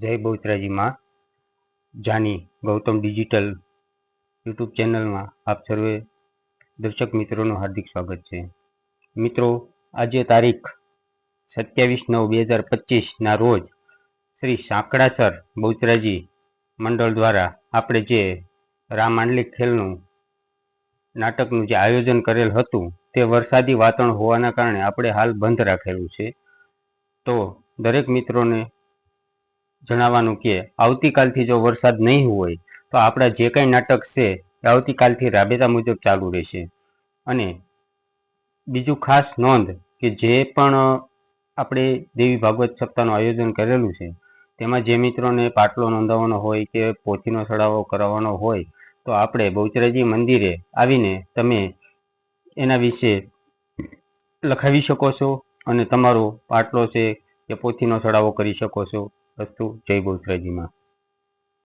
જય બહુચરાજીમાં. Jani Gautam digital YouTube ચેનલમાં આપ સર્વે દર્શક મિત્રોનું હાર્દિક સ્વાગત છે. મિત્રો, આજે તારીખ સત્યાવીસ નવ બે હજાર પચીસના રોજ શ્રી સાંકડાસર બહુચરાજી મંડળ દ્વારા આપણે જે રામ માંડલિક ખેલનું નાટકનું જે આયોજન કરેલ હતું, તે વરસાદી વાતાવરણ હોવાના કારણે આપણે હાલ બંધ રાખેલું છે. તો દરેક મિત્રોને જણાવવાનું કે, આવતીકાલથી જો વરસાદ નહીં હોય, તો આપણા જે કંઈ નાટક છે, એ આવતીકાલથી રાબેતા મુજબ ચાલુ રહેશે. અને બીજું ખાસ નોંધ કે જે પણ આપણે દેવી ભાગવત સપ્તાહનું આયોજન કરેલું છે, તેમાં જે મિત્રોને પાટલો નોંધાવવાનો હોય કે પોથીનો ચડાવો કરાવવાનો હોય, તો આપણે બહુચરાજી મંદિરે આવીને તમે એના વિશે લખાવી શકો છો અને તમારો પાટલો છે કે પોથીનો ચડાવો કરી શકો છો. અસ્તુ જય બહુચરાજીમાં